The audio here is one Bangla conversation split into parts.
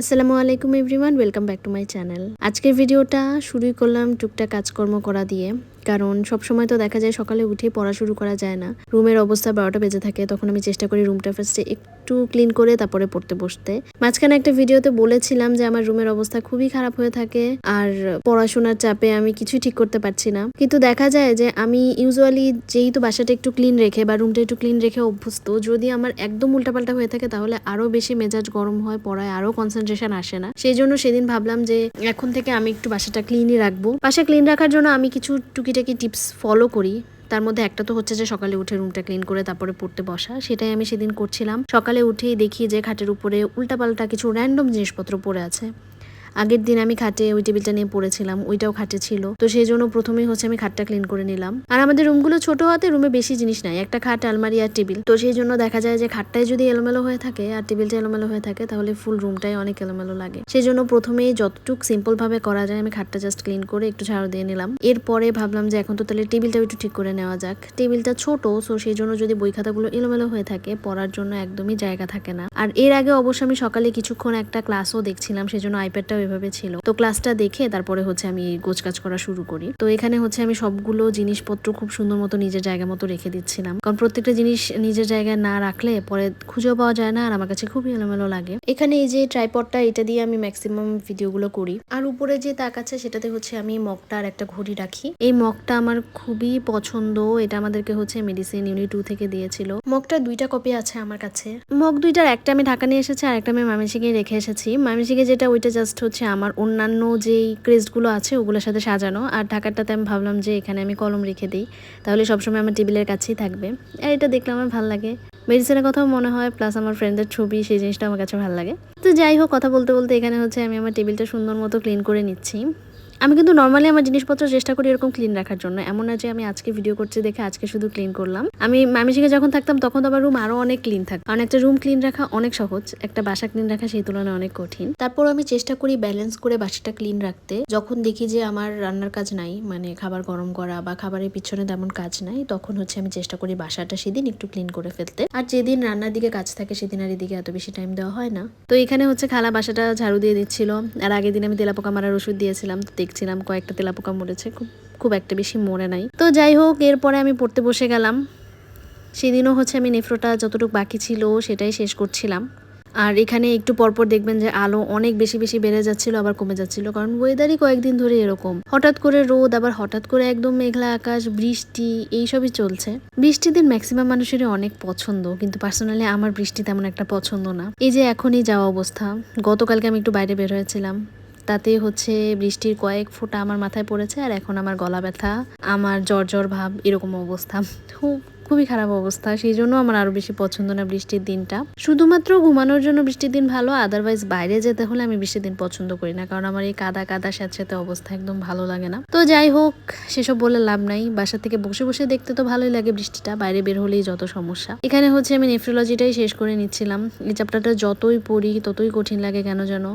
আসসালামু আলাইকুম everyone, welcome back to my channel. আজকের ভিডিওটা শুরুই করলাম টুকটাক কাজকর্ম করা দিয়ে। কারণ সব সময় তো দেখা যায় সকালে উঠে পড়া শুরু করা যায় না। রুমের অবস্থা বারোটা বেজে থাকে, তখন আমি চেষ্টা করি রুমটা ফার্স্টে একটু ক্লিন করে তারপরে পড়তে বসতে। মাঝখানে একটা ভিডিওতে বলেছিলাম যে আমার রুমের অবস্থা খুবই খারাপ হয়ে থাকে আর পড়াশোনার চাপে আমি কিছুই ঠিক করতে পারছি না। কিন্তু দেখা যায় যে আমি ইউজুয়ালি যেহেতু বাসাটা একটু ক্লিন রেখে বা রুমটা একটু ক্লিন রেখে অভ্যস্ত, যদি আমার একদম উল্টাপাল্টা হয়ে থাকে তাহলে আরও বেশি মেজাজ গরম হয়, পড়ায় আরও কনসেন্ট্রেশন আসে না। সেই জন্য সেদিন ভাবলাম যে এখন থেকে আমি একটু বাসাটা ক্লিনই রাখব। বাসা ক্লিন রাখার জন্য আমি কিছু টুকিটাকি টিপস ফলো করি। তার মধ্যে একটা তো হচ্ছে যে সকালে উঠে রুমটা ক্লিন করে তারপরে পড়তে বসা, সেটাই আমি সেদিন করছিলাম। সকালে উঠেই দেখি যে খাটের উপরে উল্টাপাল্টা কিছু র্যান্ডম জিনিসপত্র পড়ে আছে। আগের দিন আমি খাটে ওই টেবিলটা নিয়ে পড়েছিলাম, ওইটাও খাটে ছিল। তো সেই জন্য প্রথমেই হচ্ছে আমি খাটটা ক্লিন করে নিলাম। আর আমাদের রুমগুলো ছোট হাতে রুমে বেশি জিনিস নাই। একটা খাট, আলমারি আর টেবিল। তো সেই জন্য দেখা যায় যে খাটটাই যদি এলোমেলো হয়ে থাকে আর টেবিলটা এলোমেলো হয়ে থাকে, তাহলে ফুল রুমটাই অনেক এলোমেলো লাগে। সেই জন্য প্রথমেই যতটুক সিম্পল ভাবে করা যায়, আমি খাটটা জাস্ট ক্লিন করে একটু ঝাড়ু দিয়ে নিলাম। এরপরে ভাবলাম যে এখন তো তাহলে টেবিলটাও একটু ঠিক করে নেওয়া যাক। টেবিলটা ছোট সো সেই জন্য যদি বই খাতাগুলো এলোমেলো হয়ে থাকে, পড়ার জন্য একদমই জায়গা থাকে না। আর এর আগে অবশ্য আমি সকালে কিছুক্ষণ একটা ক্লাসও দেখছিলাম সেই জন্য আইপ্যাডটাও এভাবে ছিল। তো ক্লাসটা দেখে তারপরে হচ্ছে আমি গোছ কাজ করা শুরু করি। তো এখানে হচ্ছে আমি সবগুলো জিনিসপত্র খুব সুন্দর মতো নিজের জায়গা মতো রেখে দিচ্ছিলাম। কারণ প্রত্যেকটা জিনিস নিজের জায়গায় না রাখলে পরে খুঁজেও পাওয়া যায় না আর আমার কাছে খুবই এলোমেলো লাগে। এখানে এই যে ট্রাইপডটা এটা দিয়ে আমি ম্যাক্সিমাম ভিডিওগুলো করি। আর উপরে যে তাক আছে সেটাতে হচ্ছে আমি মগটা আর একটা ঘড়ি রাখি। এই মগটা আমার খুবই পছন্দ। এটা আমাদেরকে হচ্ছে মেডিসিন ইউনিট টু থেকে দিয়েছিল। মগটা দুইটা কপি আছে আমার কাছে। মগ দুইটার একটা আমি ঢাকা নিয়ে এসেছি আর একটা আমি মামিসিকে রেখে এসেছি। মামিসিকে যেটা ওইটা জাস্ট হচ্ছে আমার অন্যান্য যেই ক্রেস্টগুলো আছে, ওগুলোর সাথে সাজানো। আর ঢাকারটাতে আমি ভাবলাম যে এখানে আমি কলম রেখে দিই। তাহলে সবসময় আমার টেবিলের কাছেই থাকবে। আর এটা দেখলে আমার ভালো লাগে। মেডিসিনের কথাও মনে হয় প্লাস আমার ফ্রেন্ডের ছবি, সেই জিনিসটা আমার কাছে ভালো লাগে। তো যাই হোক, কথা বলতে বলতে এখানে হচ্ছে আমি আমার টেবিলটা সুন্দর মতো ক্লিন করে নিচ্ছি। আমি কিন্তু নর্মালি আমার জিনিসপত্র চেষ্টা করি এরকম ক্লিন রাখার জন্য। এমন না যে আমি আজকে ভিডিও করছি দেখে আজকে শুধু ক্লিন করলাম। আমি মামিসিকে যখন থাকতাম, তখন তো আমার রুম আরও অনেক ক্লিন থাকতো। কারণ একটা রুম ক্লিন রাখা অনেক সহজ, একটা বাসা ক্লিন রাখা সেই তুলনায় অনেক কঠিন। তারপর আমি চেষ্টা করি ব্যালেন্স করে বাসাটা ক্লিন রাখতে। যখন দেখি যে আমার রান্নার কাজ নাই মানে খাবার গরম করা বা খাবারের পিছনে তেমন কাজ নাই, তখন হচ্ছে আমি চেষ্টা করি বাসাটা সেদিন একটু ক্লিন করে ফেলতে। আর যেদিন রান্নার দিকে কাজ থাকে, সেদিন আর এদিকে এত বেশি টাইম দেওয়া হয় না। তো এখানে হচ্ছে খালা বাসাটা ঝাড়ু দিয়ে দিচ্ছিল। আর আগের দিন আমি তেলাপোকা মারার ওষুধ দিয়েছিলাম, তো দেখছিলাম কয়েকটা তেলাপোকা মরেছে খুব খুব একটা বেশি মরে নাই। তো যাই হোক, এরপরে আমি পড়তে বসে গেলাম। সেদিনও হচ্ছে আমি নেফ্রোটা যতটুকু বাকি ছিল সেটাই শেষ করছিলাম। আর এখানে একটু পরপর দেখবেন যে আলো অনেক বেশি বেশি বেড়ে যাচ্ছিল, আবার কমে যাচ্ছিল, কারণ ওয়েদারই কয়েকদিন ধরে এরকম। হঠাৎ করে রোদ, আবার হঠাৎ করে একদম মেঘলা আকাশ, বৃষ্টি, এইসবই চলছে। বৃষ্টির দিন ম্যাক্সিমাম মানুষেরই অনেক পছন্দ, কিন্তু পার্সোনালি আমার বৃষ্টি তেমন একটা পছন্দ না। এই যে এখনই যাওয়া অবস্থা। গতকালকে আমি একটু বাইরে বের হয়েছিলাম। তাতে হচ্ছে বৃষ্টির কয়েক ফোঁটা আমার মাথায় পড়েছে আর এখন আমার গলা ব্যথা, আমার জ্বর জ্বর ভাব, এরকম অবস্থা। খুব খুবই খারাপ অবস্থা, সেই জন্য আমার আরও বেশি পছন্দ না বৃষ্টির দিনটা। শুধুমাত্র ঘুমানোর জন্য বৃষ্টির দিন ভালো আদারওয়াইজ বাইরে যেতে হলে আমি বৃষ্টির দিন পছন্দ করি না, কারণ আমার এই কাদা কাদা স্যাঁতস্যাঁতে অবস্থা একদম ভালো লাগে না। তো যাই হোক, সেসব বলে লাভ নাই, বাসা থেকে বসে বসে দেখতে তো ভালোই লাগে বৃষ্টিটা, বাইরে বের হলেই যত সমস্যা। এখানে হচ্ছে আমি নেফ্রোলজিটাই শেষ করে নিচ্ছিলাম, এই চ্যাপ্টারটা যতই পড়ি ততই কঠিন লাগে কেন যেন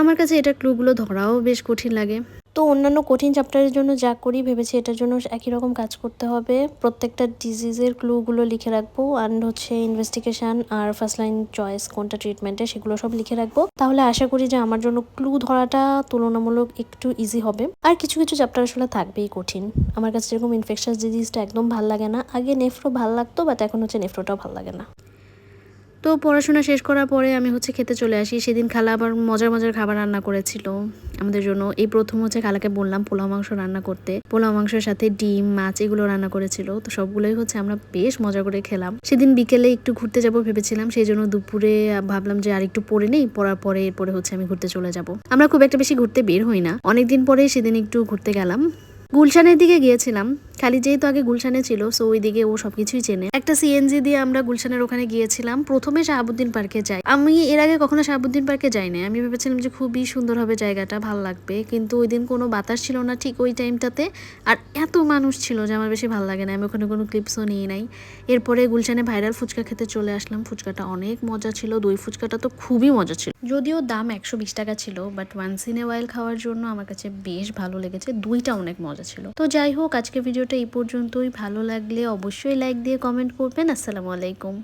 আমার কাছে এটা ক্লুগুলো ধরাও বেশ কঠিন লাগে। তো অন্যান্য কঠিন চ্যাপ্টারের জন্য যা করি, ভেবেছি এটার জন্য একই রকম কাজ করতে হবে। প্রত্যেকটা ডিজিজের ক্লুগুলো লিখে রাখব অ্যান্ড হচ্ছে ইনভেস্টিগেশন আর ফার্স্ট লাইন চয়েস কোনটা ট্রিটমেন্টে সেগুলো সব লিখে রাখব। তাহলে আশা করি যে আমার জন্য ক্লু ধরাটা তুলনামূলক একটু ইজি হবে। আর কিছু কিছু চ্যাপ্টার আসলে থাকবেই কঠিন। আমার কাছে যেরকম ইনফেকশাস ডিজিজটা একদম ভালো লাগে না। আগে নেফ্রো ভালো লাগতো বাট এখন হচ্ছে নেফ্রোটাও ভালো লাগে না। তো পড়াশোনা শেষ করার পরে আমি হচ্ছে খেতে চলে আসি। সেদিন খালা আবার মজার মজার খাবার রান্না করেছিল। আমাদের জন্য এই প্রথম হচ্ছে খালাকে বললাম পোলাও মাংস রান্না করতে। পোলাও মাংসের সাথে ডিম, মাছ এগুলো রান্না করেছিল। তো সবগুলোই হচ্ছে আমরা বেশ মজা করে খেলাম। সেদিন বিকেলে একটু ঘুরতে যাব ভেবেছিলাম। সেই জন্য দুপুরে ভাবলাম যে আর একটু পরে নেই। পড়ার পরে এরপরে হচ্ছে আমি ঘুরতে চলে যাব। আমরা খুব একটা বেশি ঘুরতে বের হই না। অনেকদিন পরে সেদিন একটু ঘুরতে গেলাম। গুলশানের দিকে গিয়েছিলাম। খালি যেহেতু আগে গুলশানে ছিল সো ওই দিকে ও সবকিছুই চেনে। একটা সিএনজি দিয়ে আমরা গুলশানের ওখানে গিয়েছিলাম। প্রথমে শাহাবুদ্দিন পার্কে যাই। আমি এর আগে কখনো শাহাবুদ্দিন পার্কে যাইনি। আমি ভেবেছিলাম যে খুবই সুন্দর হবে জায়গাটা ভালো লাগবে, কিন্তু ওই দিন কোনো বাতাস ছিল না ঠিক ওই টাইমটাতে। আর এত মানুষ ছিল যে আমার বেশি ভালো লাগে না। আমি ওখানে কোনো ক্লিপসও নিয়ে নাই। এরপরে গুলশানে ভাইরাল ফুচকা খেতে চলে আসলাম। ফুচকাটা অনেক মজা ছিল। দই ফুচকাটা তো খুবই মজা ছিল। যদিও দাম একশো বিশ টাকা ছিল but once in a while খাওয়ার জন্য আমার কাছে বেশ ভালো লেগেছে। দুইটা অনেক মজা ছিল। তো যাই হোক, আজকে ভিডিওটা এই পর্যন্তই। ভালো লাগলে অবশ্যই লাইক দিয়ে কমেন্ট করবেন। আসসালামু আলাইকুম।